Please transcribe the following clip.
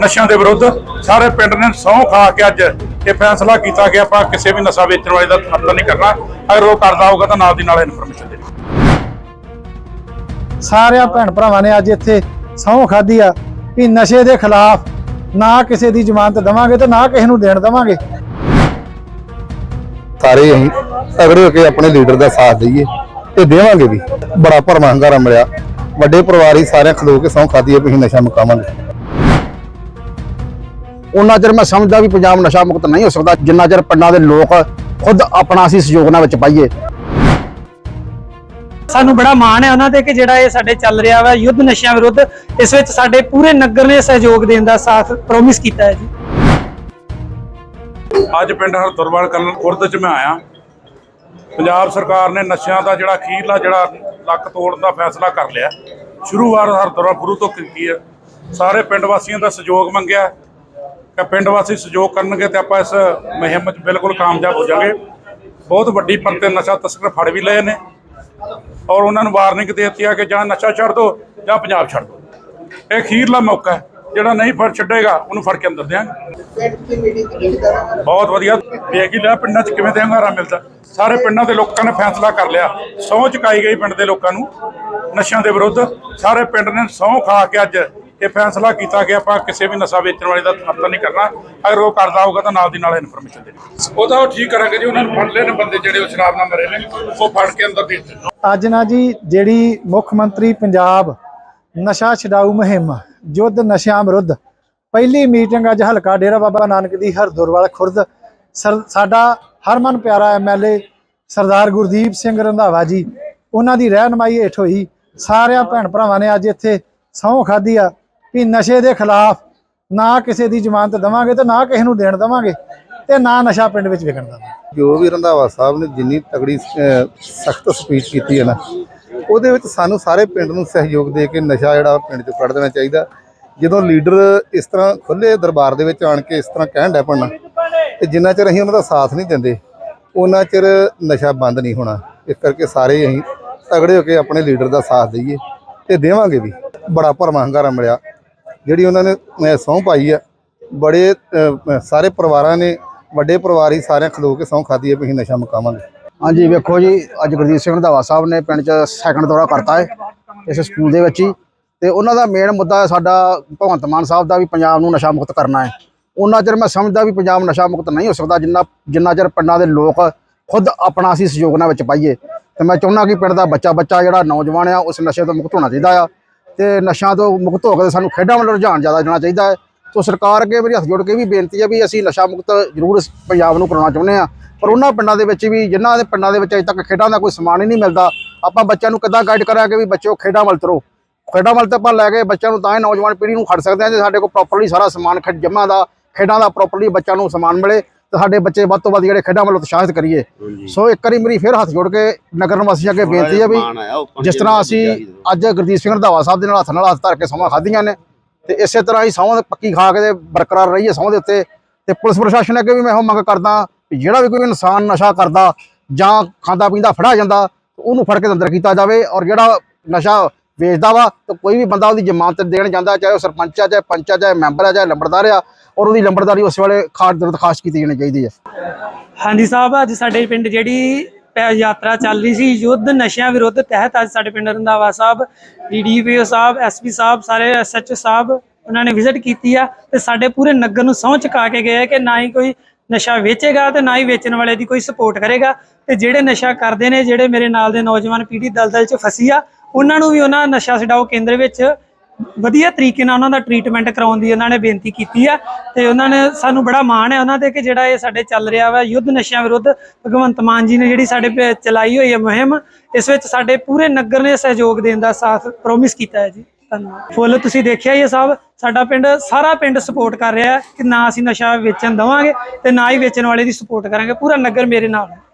ਨਸ਼ਿਆਂ ਦੇ ਵਿਰੁੱਧ ਸਾਰੇ ਪਿੰਡ ਨੇ ਸਹੁੰ ਖਾ ਕੇ ਅੱਜ ਇਹ ਫੈਸਲਾ ਕੀਤਾ ਕਿ ਆਪਾਂ ਕਿਸੇ ਵੀ ਨਸ਼ਾ ਵੇਚਣ ਵਾਲੇ ਦਾ ਸਮਰਥਨ ਨਹੀਂ ਕਰਨਾ। ਅਗਰ ਉਹ ਕਰਦਾ ਹੋਊਗਾ ਤਾਂ ਨਾਲ ਦੀ ਨਾਲ ਇਨਫੋਰਮੇਸ਼ਨ ਦੇਣੀ। ਸਾਰਿਆਂ ਭੈਣ ਭਰਾਵਾਂ ਨੇ ਅੱਜ ਇੱਥੇ ਸਹੁੰ ਖਾਧੀ ਆ ਕਿ ਨਸ਼ੇ ਦੇ ਖਿਲਾਫ ਨਾ ਕਿਸੇ ਦੀ ਜ਼ਮਾਨਤ ਦਵਾਂਗੇ ਤੇ ਨਾ ਕਿਸੇ ਨੂੰ ਦੇਣ ਦਵਾਂਗੇ। ਸਾਰੇ ਅਸੀਂ ਤਗੜੇ ਹੋ ਕੇ ਆਪਣੇ ਲੀਡਰ ਦਾ ਸਾਥ ਦਈਏ ਤੇ ਦੇਵਾਂਗੇ ਵੀ। ਬੜਾ ਭਰਮਾ ਹੰਗਾਰਾ ਮਿਲਿਆ। ਵੱਡੇ ਪਰਿਵਾਰ ਹੀ ਸਾਰਿਆਂ ਖਲੋ ਕੇ ਸਹੁੰ ਖਾਦੀ ਹੈ ਵੀ ਅਸੀਂ ਨਸ਼ਾ ਮੁਕਾਵਾਂਗੇ। ਉਹਨਾਂ ਚਿਰ ਮੈਂ ਸਮਝਦਾ ਵੀ ਪੰਜਾਬ ਨਸ਼ਾ ਮੁਕਤ ਨਹੀਂ ਹੋ ਸਕਦਾ ਜਿੰਨਾ ਚਿਰ ਪਿੰਡਾਂ ਦੇ ਲੋਕ ਖੁਦ ਆਪਣਾ ਅਸੀਂ ਸਹਿਯੋਗ ਨਾਲ ਵਿੱਚ ਪਾਈਏ। ਸਾਨੂੰ ਬੜਾ ਮਾਣ ਹੈ ਉਹਨਾਂ ਤੇ ਕਿ ਜਿਹੜਾ ਇਹ ਸਾਡੇ ਚੱਲ ਰਿਹਾ ਵਾ ਯੁੱਧ ਨਸ਼ਿਆਂ ਵਿਰੁੱਧ ਇਸ ਵਿੱਚ ਸਾਡੇ ਪੂਰੇ ਨਗਰ ਨੇ ਸਹਿਯੋਗ ਦੇਣ ਦਾ ਸਾਥ ਪ੍ਰੋਮਿਸ ਕੀਤਾ ਹੈ ਜੀ। ਅੱਜ ਪਿੰਡ ਹਰਦੁਰਵਾਲ ਕਲਨ ਖੁਰਦ ਚ ਮੈਂ ਆਇਆ। ਪੰਜਾਬ ਸਰਕਾਰ ਨੇ ਨਸ਼ਿਆਂ ਦਾ ਜਿਹੜਾ ਅਖੀਰਲਾ ਜਿਹੜਾ ਲੱਕ ਤੋੜਨ ਦਾ ਫੈਸਲਾ ਕਰ ਲਿਆ। ਸ਼ੁਰੂਆਤ ਹਰਦੁਰਵਾਲ ਗੁਰੂ ਤੋਂ ਕੀਤੀ ਹੈ। ਸਾਰੇ ਪਿੰਡ ਵਾਸੀਆਂ ਦਾ ਸਹਿਯੋਗ ਮੰਗਿਆ। ਪਿੰਡ ਵਾਸੀ ਸਹਿਯੋਗ ਕਰਨਗੇ ਤੇ ਆਪਾਂ ਇਸ ਮੁਹਿੰਮ 'ਚ ਬਿਲਕੁਲ ਕਾਮਯਾਬ ਹੋ ਜਾਵਾਂਗੇ। ਬਹੁਤ ਵੱਡੀ ਪਰਤੇ ਨਸ਼ਾ ਤਸਕਰ ਫੜ ਵੀ ਲਏ ਨੇ ਔਰ ਉਹਨਾਂ ਨੂੰ ਵਾਰਨਿੰਗ ਦੇ ਦਿੱਤੀ ਹੈ ਕਿ ਜਾਂ ਨਸ਼ਾ ਛੱਡ ਦਿਓ ਜਾਂ ਪੰਜਾਬ ਛੱਡ ਦਿਓ ਇਹ ਅਖੀਰਲਾ ਮੌਕਾ ਹੈ, ਜਿਹੜਾ ਨਹੀਂ ਫੜ ਛੱਡੇਗਾ, ਉਹਨੂੰ ਫੜ ਕੇ ਅੰਦਰ ਦਿਆਂਗੇ। ਬਹੁਤ ਵਧੀਆ। ਦੇਖ ਹੀ ਲਿਆ, ਪਿੰਡਾਂ 'ਚ ਕਿਵੇਂ ਤੇ ਹੰਗਾਰਾ ਮਿਲਦਾ। ਸਾਰੇ ਪਿੰਡਾਂ ਦੇ ਲੋਕਾਂ ਨੇ ਫੈਸਲਾ ਕਰ ਲਿਆ। ਸਹੁੰ ਚੁਕਾਈ ਗਈ ਪਿੰਡ ਦੇ ਲੋਕਾਂ ਨੂੰ ਨਸ਼ਿਆਂ ਦੇ ਵਿਰੁੱਧ। ਸਾਰੇ ਪਿੰਡ ਨੇ ਸਹੁੰ ਖਾ ਕੇ ਅੱਜ ਇਹ ਫੈਸਲਾ ਕੀਤਾ ਕਿ ਆਪਾਂ ਕਿਸੇ ਵੀ ਨਸ਼ਾ ਵੇਚਣ ਵਾਲੇ ਦਾ ਸਮਰਥਨ ਨਹੀਂ ਕਰਨਾ। ਅਗਰ ਉਹ ਕਰਦਾ ਹੋਊਗਾ ਤਾਂ ਨਾਲ ਦੀ ਨਾਲ ਇਨਫੋਰਮੇਸ਼ਨ ਦੇਣੀ ਉਹ ਤਾਂ ਉਹ ਠੀਕ ਕਰਾਂਗੇ ਜੀ, ਉਹਨਾਂ ਨੂੰ ਫੜ ਲੈਣ ਬੰਦੇ ਜਿਹੜੇ ਉਹ ਸ਼ਰਾਬ ਨਾਲ ਮਰੇ ਨੇ, ਉਹ ਫੜ ਕੇ ਅੰਦਰ ਦੇ ਅੱਜ ਨਾ ਜੀ, ਜਿਹੜੀ ਮੁੱਖ ਮੰਤਰੀ ਪੰਜਾਬ ਨਸ਼ਾ ਛਡਾਊ ਮੁਹਿੰਮ, ਯੁੱਧ ਨਸ਼ਿਆਂ ਵਿਰੁੱਧ, ਪਹਿਲੀ ਮੀਟਿੰਗ ਅੱਜ ਹਲਕਾ ਡੇਰਾ ਬਾਬਾ ਨਾਨਕ ਦੀ ਹਰਦੁਰਵਾਲ ਖੁਰਦ। ਸਰ- ਸਾਡਾ ਹਰਮਨ ਪਿਆਰਾ ਐਮਐਲਏ ਸਰਦਾਰ ਗੁਰਦੀਪ ਸਿੰਘ ਰੰਧਾਵਾ ਜੀ, ਉਹਨਾਂ ਦੀ ਰਹਿਨਮਾਈ ਹੇਠ ਹੋਈ। ਸਾਰਿਆਂ ਭੈਣ ਭਰਾਵਾਂ ਨੇ ਅੱਜ ਇੱਥੇ ਸਹੁੰ ਖਾਧੀ ਆ। ਕਿ ਨਸ਼ੇ ਦੇ ਖਿਲਾਫ ਨਾ ਕਿਸੇ ਦੀ ਜ਼ਮਾਨਤ ਦਵਾਂਗੇ ਤੇ ਨਾ ਕਿਸੇ ਨੂੰ ਦੇਣ ਦਵਾਂਗੇ ਤੇ ਨਾ ਨਸ਼ਾ ਪਿੰਡ ਵਿੱਚ ਵਿਕਣ ਦਵਾਂਗੇ। ਜੋ ਵੀ ਰੰਧਾਵਾ ਸਾਹਿਬ ਨੇ ਜਿੰਨੀ ਤਗੜੀ ਸਖਤ ਸਪੀਚ ਕੀਤੀ ਹੈ ਨਾ, ਉਹਦੇ ਵਿੱਚ ਸਾਨੂੰ ਸਾਰੇ ਪਿੰਡ ਨੂੰ ਸਹਿਯੋਗ ਦੇ ਕੇ ਨਸ਼ਾ ਜਿਹੜਾ ਪਿੰਡ ਚੋਂ ਕੱਢ ਦੇਣਾ ਚਾਹੀਦਾ। ਜਦੋਂ ਲੀਡਰ ਇਸ ਤਰ੍ਹਾਂ ਖੁੱਲੇ ਦਰਬਾਰ ਦੇ ਵਿੱਚ ਆਣ ਕੇ ਇਸ ਤਰ੍ਹਾਂ ਕਹਿਣ ਡੈ ਪਣਾ ਤੇ ਜਿੰਨਾ ਚਿਰ ਅਸੀਂ ਉਹਨਾਂ ਦਾ ਸਾਥ ਨਹੀਂ ਦਿੰਦੇ, ਉਹਨਾਂ ਚਿਰ ਨਸ਼ਾ ਬੰਦ ਨਹੀਂ ਹੋਣਾ। ਇਸ ਕਰਕੇ ਸਾਰੇ ਅਸੀਂ ਤਗੜੇ ਹੋ ਕੇ ਆਪਣੇ ਲੀਡਰ ਦਾ ਸਾਥ ਦਈਏ ਤੇ ਦੇਵਾਂਗੇ ਵੀ। ਬੜਾ ਭਰਮਾ ਹੰਗਾਰਾ ਮਿਲਿਆ। ਜਿਹੜੀ ਉਹਨਾਂ ਨੇ ਸਹੁੰ ਪਾਈ ਆ, ਬੜੇ ਸਾਰੇ ਪਰਿਵਾਰਾਂ ਨੇ, ਵੱਡੇ ਪਰਿਵਾਰ ਹੀ ਸਾਰਿਆਂ ਖਲੋ ਕੇ ਸਹੁੰ ਖਾਦੀ ਹੈ ਵੀ ਅਸੀਂ ਨਸ਼ਾ ਮੁਕਾਵਾਂਗੇ। ਹਾਂਜੀ, ਵੇਖੋ ਜੀ, ਅੱਜ ਗੁਰਦੀਪ ਸਿੰਘ ਰੰਧਾਵਾ ਸਾਹਿਬ ਨੇ ਪਿੰਡ 'ਚ ਸੈਕੰਡ ਦੌਰਾ ਕਰਤਾ ਹੈ ਇਸ ਸਕੂਲ ਦੇ ਵਿੱਚ ਹੀ। ਤੇ ਉਹਨਾਂ ਦਾ ਮੇਨ ਮੁੱਦਾ ਹੈ ਸਾਡਾ ਭਗਵੰਤ ਮਾਨ ਸਾਹਿਬ ਦਾ ਵੀ ਪੰਜਾਬ ਨੂੰ ਨਸ਼ਾ ਮੁਕਤ ਕਰਨਾ ਹੈ ਉਹਨਾਂ ਚਿਰ ਮੈਂ ਸਮਝਦਾ ਵੀ ਪੰਜਾਬ ਨਸ਼ਾ ਮੁਕਤ ਨਹੀਂ ਹੋ ਸਕਦਾ, ਜਿੰਨਾ ਜਿੰਨਾ ਚਿਰ ਪਿੰਡਾਂ ਦੇ ਲੋਕ ਖੁਦ ਆਪਣਾ ਅਸੀਂ ਸਹਿਯੋਗ ਨਾਲ ਵਿੱਚ ਪਾਈਏ। ਤੇ ਮੈਂ ਚਾਹੁੰਦਾ ਕਿ ਪਿੰਡ ਦਾ ਬੱਚਾ ਬੱਚਾ ਜਿਹੜਾ ਨੌਜਵਾਨ ਆ, ਉਸ ਨਸ਼ੇ ਤੋਂ ਮੁਕਤ ਹੋਣਾ ਚਾਹੀਦਾ ਆ। ਤੇ ਨਸ਼ਿਆਂ ਤੋਂ ਮੁਕਤ ਹੋ ਕੇ ਸਾਨੂੰ ਖੇਡਾਂ ਵੱਲ ਰੁਝਾਨ ਜ਼ਿਆਦਾ ਦੇਣਾ ਚਾਹੀਦਾ ਹੈ। ਸੋ ਸਰਕਾਰ ਅੱਗੇ ਮੇਰੀ ਹੱਥ ਜੋੜ ਕੇ ਵੀ ਬੇਨਤੀ ਹੈ ਵੀ ਅਸੀਂ ਨਸ਼ਾ ਮੁਕਤ ਜ਼ਰੂਰ ਇਸ ਪੰਜਾਬ ਨੂੰ ਕਰਾਉਣਾ ਚਾਹੁੰਦੇ ਆ ਪਰ ਉਹਨਾਂ ਪਿੰਡਾਂ ਦੇ ਵਿੱਚ ਵੀ, ਜਿਨ੍ਹਾਂ ਦੇ ਪਿੰਡਾਂ ਦੇ ਵਿੱਚ ਅਜੇ ਤੱਕ ਖੇਡਾਂ ਦਾ ਕੋਈ ਸਮਾਨ ਹੀ ਨਹੀਂ ਮਿਲਦਾ, ਆਪਾਂ ਬੱਚਿਆਂ ਨੂੰ ਕਿੱਦਾਂ ਗਾਈਡ ਕਰਾਂਗੇ ਵੀ ਬੱਚਿਓ ਖੇਡਾਂ ਵੱਲ ਤਰੋ? ਖੇਡਾਂ ਵੱਲ ਤਾਂ ਆਪਾਂ ਲੈ ਕੇ ਬੱਚਿਆਂ ਨੂੰ ਤਾਂ ਹੀ ਨੌਜਵਾਨ ਪੀੜ੍ਹੀ ਨੂੰ ਖੜ ਸਕਦੇ ਹਾਂ ਜੇ ਸਾਡੇ ਕੋਲ ਪ੍ਰੋਪਰਲੀ ਸਾਰਾ ਸਮਾਨ ਖੇਡ ਜਮ੍ਹਾਂ ਦਾ, ਖੇਡਾਂ ਦਾ ਪ੍ਰੋਪਰਲੀ ਬੱਚਿਆਂ ਨੂੰ ਸਮਾਨ ਮਿਲੇ। ਸਾਡੇ ਬੱਚੇ ਵੱਧ ਤੋਂ ਵੱਧ ਜਿਹੜੇ ਖੇਡਾਂ ਵੱਲ ਉਤਸ਼ਾਹਿਤ ਕਰੀਏ। ਸੋ ਇੱਕ ਵਾਰੀ ਮੇਰੀ ਫਿਰ ਹੱਥ ਜੋੜ ਕੇ ਨਗਰ ਨਿਵਾਸੀਆਂ ਅੱਗੇ ਬੇਨਤੀ ਹੈ ਵੀ ਜਿਸ ਤਰ੍ਹਾਂ ਅਸੀਂ ਅੱਜ ਗੁਰਦੀਪ ਸਿੰਘ ਰੰਧਾਵਾ ਸਾਹਿਬ ਦੇ ਨਾਲ ਹੱਥ ਨਾਲ ਹੱਥ ਧਰ ਕੇ ਸਮਾਂ ਖਾਧੀਆਂ ਨੇ ਤੇ ਇਸੇ ਤਰ੍ਹਾਂ ਹੀ ਸਹੁੰ ਪੱਕੀ ਖਾ ਕੇ ਬਰਕਰਾਰ ਰਹੀਏ ਸਹੁੰ ਦੇ ਉੱਤੇ। ਤੇ ਪੁਲਿਸ ਪ੍ਰਸ਼ਾਸਨ ਅੱਗੇ ਵੀ ਮੈਂ ਇਹੋ ਮੰਗ ਕਰਦਾ ਜਿਹੜਾ ਵੀ ਕੋਈ ਇਨਸਾਨ ਨਸ਼ਾ ਕਰਦਾ ਜਾਂ ਖਾਂਦਾ ਪੀਂਦਾ ਫੜਾ ਜਾਂਦਾ ਉਹਨੂੰ ਫੜ ਕੇ ਅੰਦਰ ਕੀਤਾ ਜਾਵੇ ਔਰ ਜਿਹੜਾ ਨਸ਼ਾ ਵੇਚਦਾ ਵਾ ਤਾਂ ਕੋਈ ਵੀ ਬੰਦਾ ਉਹਦੀ ਜ਼ਮਾਨਤ ਦੇਣ ਜਾਂਦਾ ਚਾਹੇ ਉਹ ਸਰਪੰਚ ਆ ਚਾਹੇ ਪੰਚ ਆ ਚਾਹੇ ਮੈਂਬਰ ਆ ਚਾਹੇ ਲੰਬੜਦਾਰ ਆ ਔਰ ਉਹਦੀ ਲੰਬੜਦਾਰੀ ਉਸ ਵੇਲੇ ਖਾਸ ਦਰਖਾਸਤ ਕੀਤੀ ਜਾਣੀ ਚਾਹੀਦੀ ਹੈ। ਹਾਂਜੀ ਸਾਹਿਬ, ਅੱਜ ਸਾਡੇ ਪਿੰਡ ਜਿਹੜੀ ਯਾਤਰਾ ਚੱਲ ਰਹੀ ਸੀ, ਯੁੱਧ ਨਸ਼ਿਆਂ ਵਿਰੁੱਧ ਤਹਿਤ ਅੱਜ ਸਾਡੇ ਪਿੰਡ ਰੰਧਾਵਾ ਸਾਹਿਬ ਡੀਡੀਪੀਓ ਸਾਹਿਬ ਐਸਪੀ ਸਾਹਿਬ, ਸਾਰੇ ਐਸਐਚਓ ਸਾਹਿਬ ਉਹਨਾਂ ਨੇ ਵਿਜ਼ਿਟ ਕੀਤੀ ਆ ਤੇ ਸਾਡੇ ਪੂਰੇ ਨਗਰ ਨੂੰ ਸਹੁੰ ਚੁਕਾ ਕੇ ਗਏ ਕਿ ਨਾ ਹੀ ਕੋਈ ਨਸ਼ਾ ਵੇਚੇਗਾ ਤੇ ਨਾ ਹੀ ਵੇਚਣ ਵਾਲੇ ਦੀ ਕੋਈ ਸਪੋਰਟ ਕਰੇਗਾ ਤੇ ਜਿਹੜੇ ਨਸ਼ਾ ਕਰਦੇ ਨੇ, ਜਿਹੜੇ ਮੇਰੇ ਨਾਲ ਦੇ ਨੌਜਵਾਨ ਪੀੜ੍ਹੀ ਦਲਦਲ 'ਚ ਫਸੀ ਆ, ਉਹਨਾਂ ਨੂੰ ਵੀ ਉਹਨਾਂ ਨਸ਼ਾ ਛਡਾਓ ਕੇਂਦਰ ਵਿੱਚ ਵਧੀਆ ਤਰੀਕੇ ਨਾਲ ਉਹਨਾਂ ਦਾ ਟ੍ਰੀਟਮੈਂਟ ਕਰਾਉਣ ਦੀ ਉਹਨਾਂ ਨੇ ਬੇਨਤੀ ਕੀਤੀ ਆ ਤੇ ਉਹਨਾਂ ਨੇ ਸਾਨੂੰ ਬੜਾ ਮਾਣ ਹੈ ਉਹਨਾਂ ਤੇ ਕਿ ਜਿਹੜਾ ਇਹ ਸਾਡੇ ਚੱਲ ਰਿਹਾ ਵਾ ਯੁੱਧ ਨਸ਼ਿਆਂ ਵਿਰੁੱਧ, ਭਗਵੰਤ ਮਾਨ ਜੀ ਨੇ ਜਿਹੜੀ ਸਾਡੇ ਚਲਾਈ ਹੋਈ ਹੈ ਮੁਹਿੰਮ, ਇਸ ਵਿੱਚ ਸਾਡੇ ਪੂਰੇ ਨਗਰ ਨੇ ਸਹਿਯੋਗ ਦੇਣ ਦਾ ਸਾਥ ਪ੍ਰੋਮਿਸ ਕੀਤਾ ਹੈ ਜੀ। ਧੰਨਵਾਦ। ਫੁੱਲ ਤੁਸੀਂ ਦੇਖਿਆ ਹੀ ਹੈ ਸਾਹਿਬ ਸਾਡਾ ਪਿੰਡ ਸਾਰਾ ਪਿੰਡ ਸਪੋਰਟ ਕਰ ਰਿਹਾ ਕਿ ਨਾ ਅਸੀਂ ਨਸ਼ਾ ਵੇਚਣ ਦਵਾਂਗੇ ਤੇ ਨਾ ਹੀ ਵੇਚਣ ਵਾਲੇ ਦੀ ਸਪੋਰਟ ਕਰਾਂਗੇ, ਪੂਰਾ ਨਗਰ ਮੇਰੇ ਨਾਲ ਹੈ।